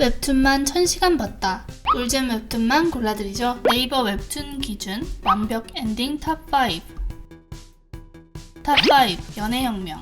웹툰만 1000시간 봤다. 꿀잼 웹툰만 골라드리죠. 네이버 웹툰 기준 완벽 엔딩 탑5 탑5 연애혁명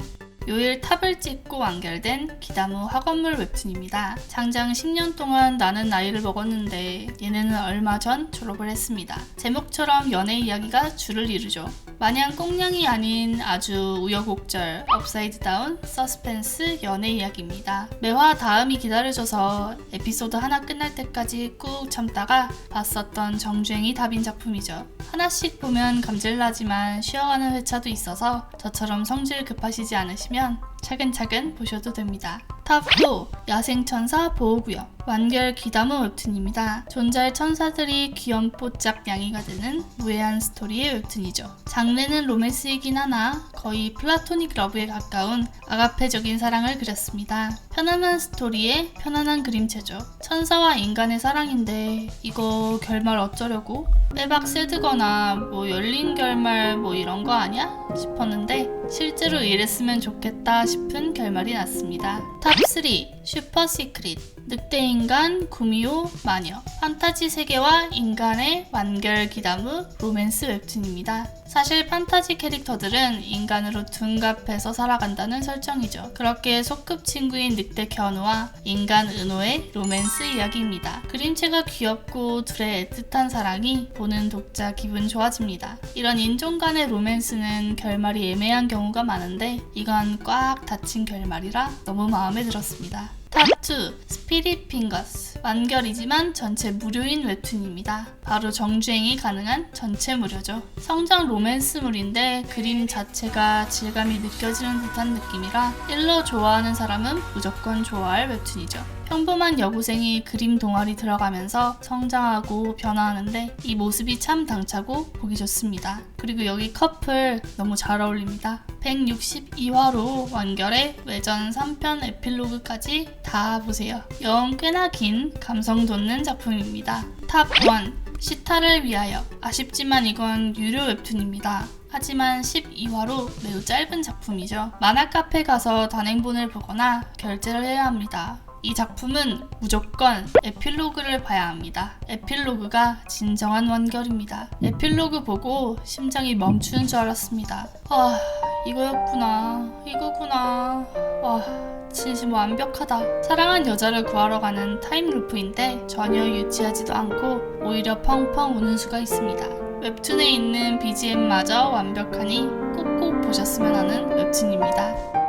요일 탑을 찍고 완결된 기다무 학원물 웹툰입니다. 장장 10년 동안 나는 나이를 먹었는데 얘네는 얼마 전 졸업을 했습니다. 제목처럼 연애 이야기가 줄을 이루죠. 마냥 꽁냥이 아닌 아주 우여곡절, 업사이드 다운, 서스펜스 연애 이야기입니다. 매화 다음이 기다려져서 에피소드 하나 끝날 때까지 꾹 참다가 봤었던 정주행이 답인 작품이죠. 하나씩 보면 감질나지만 쉬어가는 회차도 있어서 저처럼 성질 급하시지 않으시면 차근차근 보셔도 됩니다. 탑4 야생천사 보호구역 완결 귀담은 웹툰입니다. 존잘 천사들이 귀염뽀짝 양이가 되는 무해한 스토리의 웹툰이죠. 장르는 로맨스이긴 하나 거의 플라토닉 러브에 가까운 아가페적인 사랑을 그렸습니다. 편안한 스토리에 편안한 그림체죠. 천사와 인간의 사랑인데 이거 결말 어쩌려고? 빼박 새드거나 뭐 열린 결말 뭐 이런 거 아니야? 싶었는데 실제로 이랬으면 좋겠다 싶은 결말이 났습니다. 탑3 슈퍼 시크릿 늑대인간 구미호 마녀 판타지 세계와 인간의 완결 기담후 로맨스 웹툰입니다. 사실 판타지 캐릭터들은 인간으로 둔갑해서 살아간다는 설정이죠. 그렇게 소꿉 친구인 늑대 견우와 인간 은호의 로맨스 이야기입니다. 그림체가 귀엽고 둘의 애틋한 사랑이 보는 독자 기분 좋아집니다. 이런 인종 간의 로맨스는 결말이 애매한 경우가 많은데 이건 꽉 닫힌 결말이라 너무 마음에 들었습니다. 탑2 스피릿 핑거스 완결이지만 전체 무료인 웹툰입니다. 바로 정주행이 가능한 전체 무료죠. 성장 로맨스물인데 그림 자체가 질감이 느껴지는 듯한 느낌이라 일러 좋아하는 사람은 무조건 좋아할 웹툰이죠. 평범한 여고생이 그림 동아리 들어가면서 성장하고 변화하는데 이 모습이 참 당차고 보기 좋습니다. 그리고 여기 커플 너무 잘 어울립니다. 162화로 완결해 외전 3편 에필로그까지 다 보세요. 영 꽤나 긴 감성 돋는 작품입니다. 탑 1 시타를 위하여 아쉽지만 이건 유료 웹툰입니다. 하지만 12화로 매우 짧은 작품이죠. 만화 카페 가서 단행본을 보거나 결제를 해야 합니다. 이 작품은 무조건 에필로그를 봐야 합니다. 에필로그가 진정한 완결입니다. 에필로그 보고 심장이 멈추는 줄 알았습니다. 아, 이거였구나. 이거구나. 와, 진심 완벽하다. 사랑한 여자를 구하러 가는 타임루프인데 전혀 유치하지도 않고 오히려 펑펑 우는 수가 있습니다. 웹툰에 있는 BGM마저 완벽하니 꼭꼭 보셨으면 하는 웹툰입니다.